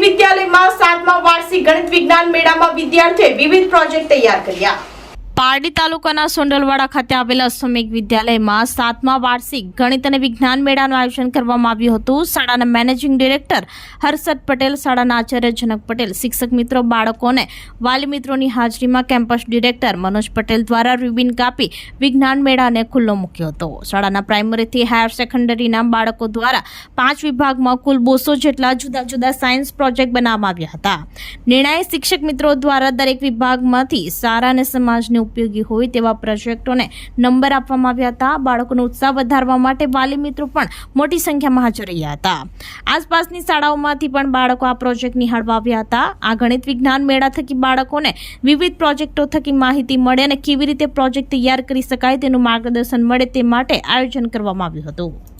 વિદ્યાલયમાં સાતમા વાર્ષિક ગણિત વિજ્ઞાન મેળામાં વિદ્યાર્થીઓએ વિવિધ પ્રોજેક્ટ તૈયાર કર્યા. પારડી તાલુકાના સોંડલવાડા ખાતે આવેલા અશ્વમેઘ વિદ્યાલયમાં સાતમા વાર્ષિક ગણિત અને વિજ્ઞાન મેળાનું આયોજન કરવામાં આવ્યું હતું. શાળાના મેનેજિંગ ડિરેક્ટર હર્ષદ પટેલ, શાળાના આચાર્ય જનક પટેલ, શિક્ષક મિત્રો બાળકોને વાલી મિત્રોની હાજરીમાં કેમ્પસ ડિરેક્ટર મનોજ પટેલ દ્વારા રિબિન કાપી વિજ્ઞાન મેળાને ખુલ્લો મૂક્યો હતો. શાળાના પ્રાઇમરીથી હાયર સેકન્ડરીના બાળકો દ્વારા પાંચ વિભાગમાં કુલ બોસો જેટલા જુદા જુદા સાયન્સ પ્રોજેક્ટ બનાવવામાં આવ્યા હતા. નિર્ણય શિક્ષક મિત્રો દ્વારા દરેક વિભાગમાંથી સારા અને સમાજને ઉપયોગી હોય તેવા પ્રોજેક્ટોને નંબર આપવામાં આવ્યા હતા. બાળકોનો ઉત્સાહ વધારવા માટે વાલી મિત્રો પણ મોટી સંખ્યામાં હાજર રહ્યા હતા. આસપાસની શાળાઓમાંથી પણ બાળકો આ પ્રોજેક્ટ નિહાળવા આવ્યા હતા. આ ગણિત વિજ્ઞાન મેળા થકી બાળકોને વિવિધ પ્રોજેક્ટો થકી માહિતી મળે અને કેવી રીતે પ્રોજેક્ટ તૈયાર કરી શકાય તેનું માર્ગદર્શન મળે તે માટે આયોજન કરવામાં આવ્યું હતું.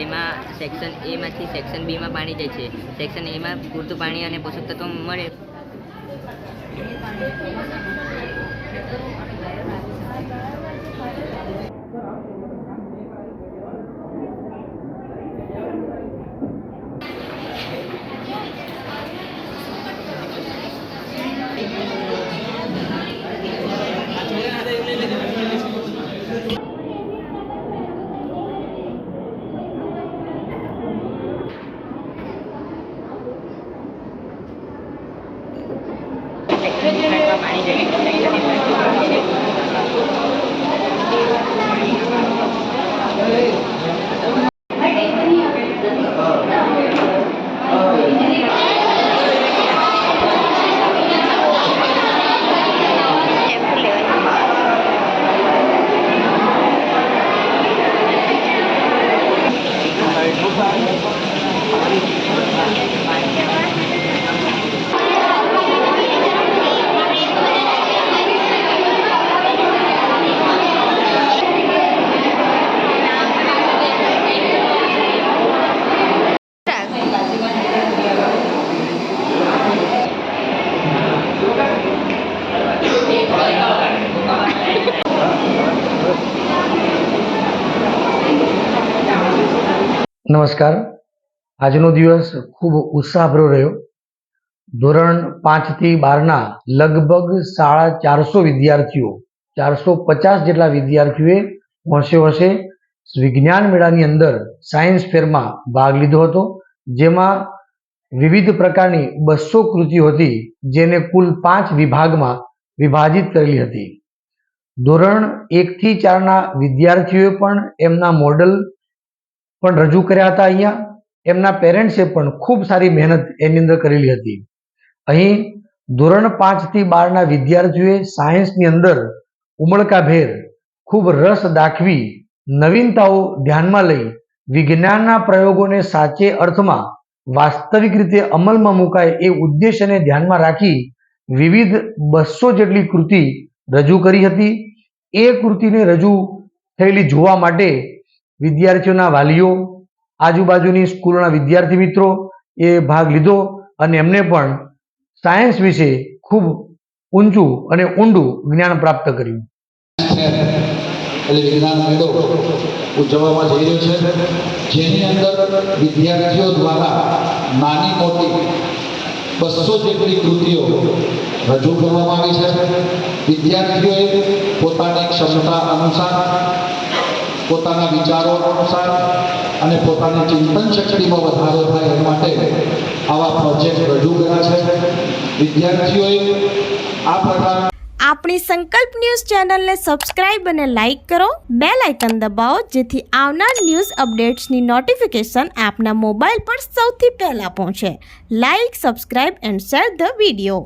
તેમાં સેક્શન એમાંથી સેક્શન બીમાં પાણી જાય છે. સેક્શન એમાં પૂરતું પાણી અને પોષક તત્વો મળે. સેક્શન નમસ્કાર. આજનો દિવસ ખૂબ ઉત્સાહભર્યો રહ્યો. ધોરણ પાંચથી બારના લગભગ સાડા ચારસો વિદ્યાર્થીઓ, ચારસો પચાસ જેટલા વિદ્યાર્થીઓએ વર્ષે વર્ષે વિજ્ઞાન મેળાની અંદર સાયન્સ ફેરમાં ભાગ લીધો હતો, જેમાં વિવિધ પ્રકારની બસો કૃતિઓ હતી, જેને કુલ પાંચ વિભાગમાં વિભાજિત કરેલી હતી. ધોરણ એકથી ચારના વિદ્યાર્થીઓએ પણ એમના મોડલ પણ રજૂ કર્યા હતા અહીંયા. એમના પેરેન્ટ્સે પણ ખૂબ સારી મહેનત એની અંદર કરેલી હતી. અહીં ધોરણ પાંચથી બારના વિદ્યાર્થીઓએ સાયન્સની અંદર ઉમળકાભેર ખૂબ રસ દાખવી નવીનતાઓ ધ્યાનમાં લઈ વિજ્ઞાનના પ્રયોગોને સાચે અર્થમાં વાસ્તવિક રીતે અમલમાં મુકાય એ ઉદ્દેશ્યને ધ્યાનમાં રાખી વિવિધ બસો જેટલી કૃતિ રજૂ કરી હતી. એ કૃતિને રજૂ થયેલી જોવા માટે વિદ્યાર્થીઓના વાલીઓ, આજુબાજુની સ્કૂલના વિદ્યાર્થી મિત્રો એ ભાગ લીધો અને એમને પણ સાયન્સ વિશે ખૂબ ઊંચું અને ઊંડું જ્ઞાન પ્રાપ્ત કર્યું. એટલે વિજ્ઞાન ઉજવવામાં જઈ રહ્યો છે. જેની અંદર વિદ્યાર્થીઓ દ્વારા નાની મોટી બસો જેટલી કૃતિઓ રજૂ કરવામાં આવી છે. વિદ્યાર્થીઓએ પોતાની ક્ષમતા અનુસાર પોતાના વિચારો અનુસાર અને પોતાની ચિંતન શક્તિમાં વધારો થાય એ માટે આવા પ્રોજેક્ટ રજૂ કર્યા છે. વિદ્યાર્થીઓએ આ પ્રકાર આપણી સંકલ્પ ન્યૂઝ ચેનલને સબસ્ક્રાઇબ અને લાઇક કરો. બેલ આઇકન દબાવો, જેથી આવનાર ન્યૂઝ અપડેટ્સની નોટિફિકેશન આપના મોબાઈલ પર સૌથી પહેલાં પહોંચે. Like, subscribe and share the video.